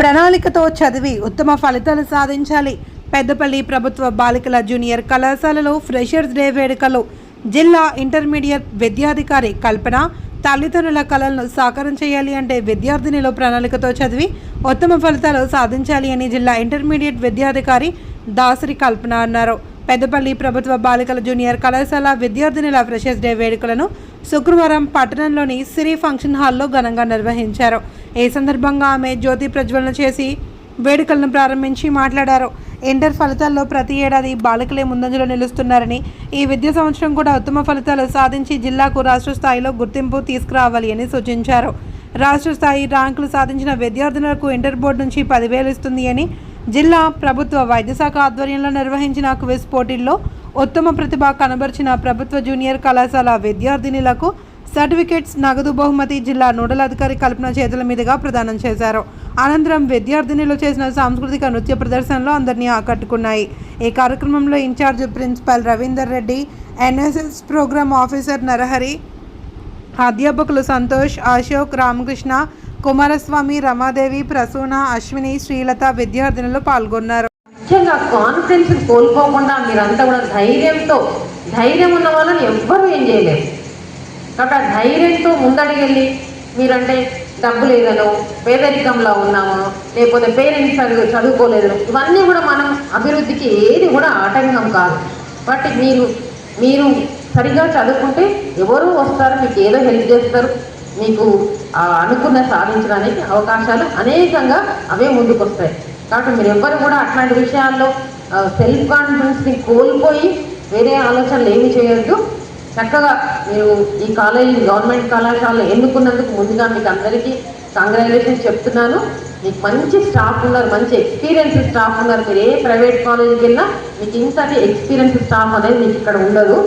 ప్రణాళికతో చదివి ఉత్తమ ఫలితాలు సాధించాలి. పెద్దపల్లి ప్రభుత్వ బాలికల జూనియర్ కళాశాలలో ఫ్రెషర్స్ డే వేడుకలు. జిల్లా ఇంటర్మీడియట్ విద్యాధికారి కల్పన తల్లిదండ్రుల కళలను సాకారం చేయాలి అంటే విద్యార్థినిలో ప్రణాళికతో చదివి ఉత్తమ ఫలితాలు సాధించాలి అని జిల్లా ఇంటర్మీడియట్ విద్యాధికారి దాసరి కల్పన అన్నారు. పెద్దపల్లి ప్రభుత్వ బాలికల జూనియర్ కళాశాల విద్యార్థినిల ఫ్రెషర్స్ డే వేడుకలను శుక్రవారం పట్టణంలోని సిరి ఫంక్షన్ హాల్లో ఘనంగా నిర్వహించారు. ఈ సందర్భంగా ఆమె జ్యోతి ప్రజ్వలన చేసి వేడుకలను ప్రారంభించి మాట్లాడారు. ఇంటర్ ఫలితాల్లో ప్రతి ఏడాది బాలికలే ముందంజలో నిలుస్తున్నారని ఈ విద్యా సంవత్సరం కూడా ఉత్తమ ఫలితాలు సాధించి జిల్లాకు రాష్ట్ర స్థాయిలో గుర్తింపు తీసుకురావాలి అని సూచించారు. రాష్ట్ర స్థాయి ర్యాంకులు సాధించిన విద్యార్థినులకు ఇంటర్ బోర్డు నుంచి పదివేలు ఇస్తుంది అని జిల్లా ప్రభుత్వ వైద్య శాఖ ఆధ్వర్యంలో నిర్వహించిన క్విజ్ పోటీల్లో ఉత్తమ ప్రతిభ కనబరిచిన ప్రభుత్వ జూనియర్ కళాశాల విద్యార్థినులకు సర్టిఫికేట్స్ నగదు బహుమతి జిల్లా నోడల్ అధికారి కల్పన చేతుల మీదుగా ప్రదానం చేశారు. అనంతరం విద్యార్థినిలు చేసిన సాంస్కృతిక నృత్య ప్రదర్శనలు అందరినీ ఆకట్టుకున్నాయి. ఈ కార్యక్రమంలో incharge principal Ravinder Reddy NSS program officer Narahari అధ్యాపకులు సంతోష్ అశోక్ రామకృష్ణ కుమారస్వామి రమాదేవి ప్రసూన అశ్విని శ్రీలత విద్యార్థినులు పాల్గొన్నారు. ముఖ్యంగా కాన్ఫిడెన్స్ కోల్పోకుండా మీరంతా కూడా ధైర్యంతో ధైర్యం ఉన్న వాళ్ళని ఎవ్వరూ ఏం చేయలేరు. కాబట్టి ఆ ధైర్యంతో ముందడిగెళ్ళి మీరంటే డబ్బు లేదనో పేదరికంలో ఉన్నామో లేకపోతే పేరెంట్స్ చదువు చదువుకోలేదు ఇవన్నీ కూడా మనం అభివృద్ధికి ఏది కూడా ఆటంకం కాదు. బట్ మీరు మీరు సరిగా చదువుకుంటే ఎవరు వస్తారు మీకు ఏదో హెల్ప్ చేస్తారు. మీకు అనుకున్న సాధించడానికి అవకాశాలు అనేకంగా అవే ముందుకు వస్తాయి. కాబట్టి మీరు ఎవ్వరు కూడా అట్లాంటి విషయాల్లో సెల్ఫ్ కాన్ఫిడెన్స్ని కోల్పోయి వేరే ఆలోచనలు ఏమి చేయొద్దు. చక్కగా మీరు ఈ కాలేజీ గవర్నమెంట్ కళాశాలలో ఎన్నుకున్నందుకు ముందుగా మీకు అందరికీ కంగ్రాచులేషన్స్ చెప్తున్నాను. మీకు మంచి స్టాఫ్ ఉన్నారు మంచి ఎక్స్పీరియన్స్ స్టాఫ్ ఉన్నారు. మీరు ఏ ప్రైవేట్ కాలేజీకి వెళ్ళినా మీకు ఇంతటి ఎక్స్పీరియన్స్ స్టాఫ్ అనేది మీకు ఇక్కడ ఉండదు.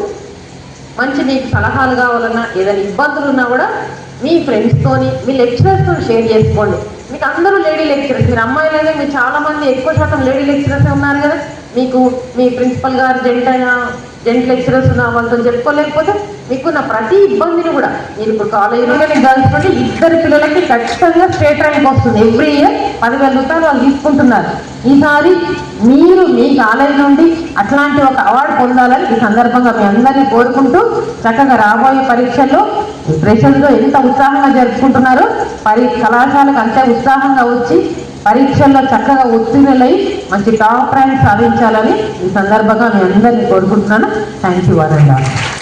మంచి మీకు సలహాలు కావాలన్నా ఏదైనా ఇబ్బందులు ఉన్నా కూడా మీ ఫ్రెండ్స్తోని మీ లెక్చరర్స్తో షేర్ చేసుకోండి. మీకు అందరూ లేడీ లెక్చరర్స్ మీరు అమ్మాయిలైతే మీరు చాలామంది ఎక్కువ శాతం లేడీ లెక్చరర్స్ ఉన్నారు కదా? మీకు మీ ప్రిన్సిపల్ గారు జెంట్ అయినా జెంట్ లెక్చరర్స్ ఉన్న వాళ్ళతో చెప్పుకోలేకపోతే మీకున్న ప్రతి ఇబ్బందిని కూడా. మీరు ఇప్పుడు కాలేజీలో నేను కలుసుకుంటే ఇద్దరు పిల్లలకి ఖచ్చితంగా స్టేట్ ర్యాంక్ వస్తుంది. ఎవ్రీ ఇయర్ పదివేల రూపాయలు వాళ్ళు తీసుకుంటున్నారు. ఈసారి మీరు మీ కాలేజీ నుండి అట్లాంటి ఒక అవార్డు పొందాలని ఈ సందర్భంగా మీ అందరినీ కోరుకుంటూ చక్కగా రాబోయే పరీక్షల్లో ప్రెషర్స్లో ఎంత ఉత్సాహంగా జరుపుకుంటున్నారో పరి కళాశాలకు అంతే ఉత్సాహంగా వచ్చి పరీక్షల్లో చక్కగా ఉత్తీర్ణులై మంచి టాప్ ర్యాంక్ సాధించాలని ఈ సందర్భంగా మీ అందరినీ కోరుకుంటున్నాను. థ్యాంక్ యూ వరండా